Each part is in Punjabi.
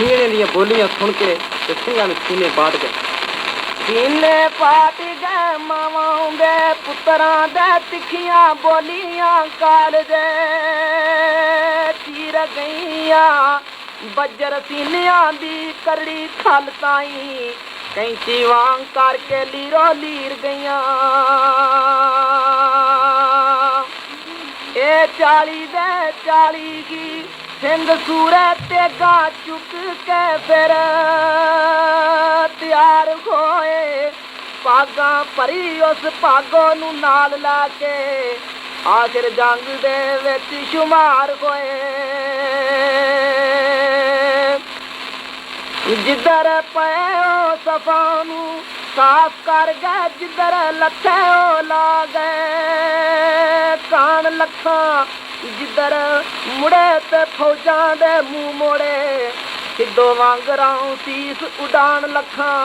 ਸਿੰਘਣੇ ਦੀਆਂ ਬੋਲੀਆਂ ਸੁਣ ਕੇ ਤੇ ਸਿੰਘਾਂ ਨੂੰ ਸੀਨੇ ਪਾਟ ਗਏ। ਸੀਨੇ ਪਾਟ ਗਏ, ਮਾਵਾਂ ਪੁੱਤਰਾਂ ਦੇ ਤਿੱਖੀਆਂ ਬੋਲੀਆਂ ਕਾਲਜੇ ਤੀਰ ਗਈਆਂ ਬੱਜਰ ਸੀਨਿਆਂ ਦੀ ਕਰੜੀ ਖਲ ਤਾਈ। ਕੈਂਚੀ ਵਾਂਗ ਕਰਕੇ ਲੀਰੋ ਲੀਰ ਗਈਆਂ। ਇਹ 40 ਚਾਲੀ 40 ਕੀ ਸਿੰਘ ਸੂਰੇ ਤੇਗਾ ਚੁੱਕ ਕੇ ਫਿਰ ਤਿਆਰ ਹੋਏ। ਪਾਗਾਂ ਭਰੀ ਉਸ ਭਾਗੋ ਨੂੰ ਨਾਲ ਲਾ ਕੇ ਆਖਿਰ ਜੰਗ ਦੇ ਵਿੱਚ ਸ਼ੁਮਾਰ ਹੋਏ। ਜਿੱਧਰ ਪਏ ਸਫਾ ਨੂੰ ਸਾਫ਼ ਕਰ ਗਏ, ਜਿੱਧਰ ਲੱਥੇ ਉਹ ਲਾ ਗਏ। ਕਾਨ ਲੱਖਾਂ ਜਿੱਧਰ ਮੁੜੇ ਤੇ ਫੌਜਾਂ ਦੇ ਮੂੰਹ ਮੋੜੇ, ਸਿੱਧੋ ਵਾਂਗ ਰਾਉ ਸੀਸ ਉਡਾਨ ਲੱਖਾਂ।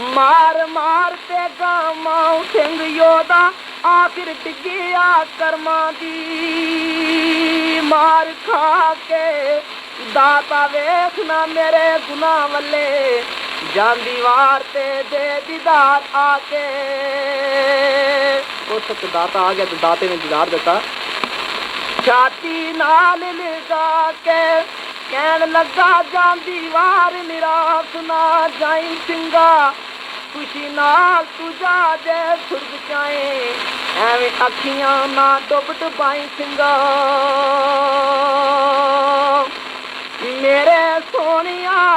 ਮਾਰ ਮਾਰ ਤੇ ਗਾਮਾਂ ਸਿੰਘ ਯੋਧਾ, ਆਖਿਰ ਟਿਕਿਆ ਕਰਮਾਂ ਦੀ। ਮਾਰ ਖਾ ਕੇ ਦਾਤਾ ਵੇਖਣਾ ਮੇਰੇ ਗੁਨਾਹ ਵੱਲੇ, ਜਾਂਦੀ ਵਾਰ ਤੇ ਦੇ ਦੀਦਾਰ ਆ ਕੇ। ਉਸ ਤੱਕ ਦਾਤਾ ਆ ਗਿਆ ਤੇ ਦਾਤੇ ਨੇ ਦੀਦਾਰ ਦਿੱਤਾ। ਛਾਤੀ ਨਾਲ ਲਗਾ ਕੇ ਕਹਿਣ ਲੱਗਾ, ਜਾਂਦੀ ਵਾਰ ਨਿਰਾਸ਼ ਨਾ ਜਾਈ ਸਿੰਘਾ, ਖੁਸ਼ੀ ਨਾਲ ਤੂੰ ਜਾ ਸੁਰਗ ਚਾਏ ਐਵੇਂ ਅੱਖੀਆਂ ਨਾ ਡੁੱਬ ਡੁਬਾਈ ਸਿੰਘਾ।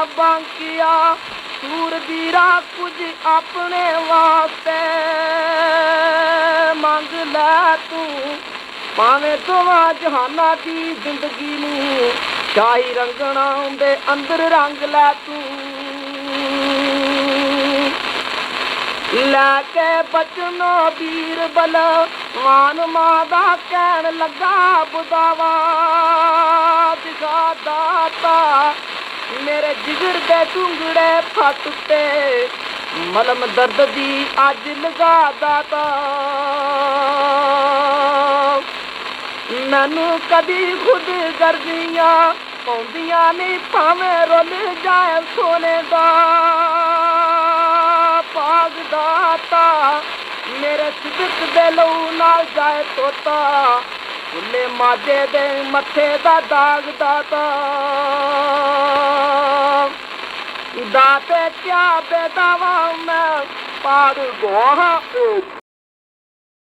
ਸੋਹਣਿਆ ਬਾਂਕਿਆ ਸੂਰਬੀਰਾ ਕੁਝ ਆਪਣੇ ਵਾਸਤੇ। ਮੰਗ ਲੈ ਤੂੰ, ਭਾਵੇਂ ਦੋਵਾਂ ਜਹਾਨਾਂ ਦੀ ਜ਼ਿੰਦਗੀ ਨੂੰ ਸ਼ਾਹੀ ਰੰਗਣਾ ਦੇ ਅੰਦਰ ਰੰਗ ਲੈ ਤੂੰ। ਲੈ ਕੇ ਬਚਨੋ ਵੀਰ ਬਲ, ਮਾਨ ਮਾਂ ਦਾ ਕਹਿਣ ਲੱਗਾ, ਬੁਦਾਵਾ। ਦਿਖਾ ਦਾਤਾ ਮੇਰੇ ਜਿਗਰ ਦੇ ਟੁੰਗੜੇ ਫਟ ਤੇ ਮਲਮ ਦਰਦ ਦੀ ਅੱਜ ਲਗਾ ਦਾਤਾ ਮੈਨੂੰ ਕਦੀ ਖੁਦ ਗਰਜੀਆਂ ਪਾਉਂਦੀਆਂ ਨਹੀਂ, ਭਾਵੇਂ ਰੁੱਲ ਜਾਏ ਸੋਨੇ ਦਾ। ਪਾਗ ਦਾਤਾ ਮੇਰੇ ਸਿਦਕ ਦੇ ਲਹੂ ਨਾਲ ਜਾਏ ਤੋਤਾ। ਫੁੱਲੇ ਮਾਜੇ ਦੇ ਮੱਥੇ ਦਾ ਦਾਗ ਦਾਤਾ। ਦਾਤੇ ਕਿਆ ਬੇਦਾਵਾ ਮੈਂ ਪਾੜ ਗੋਹਾ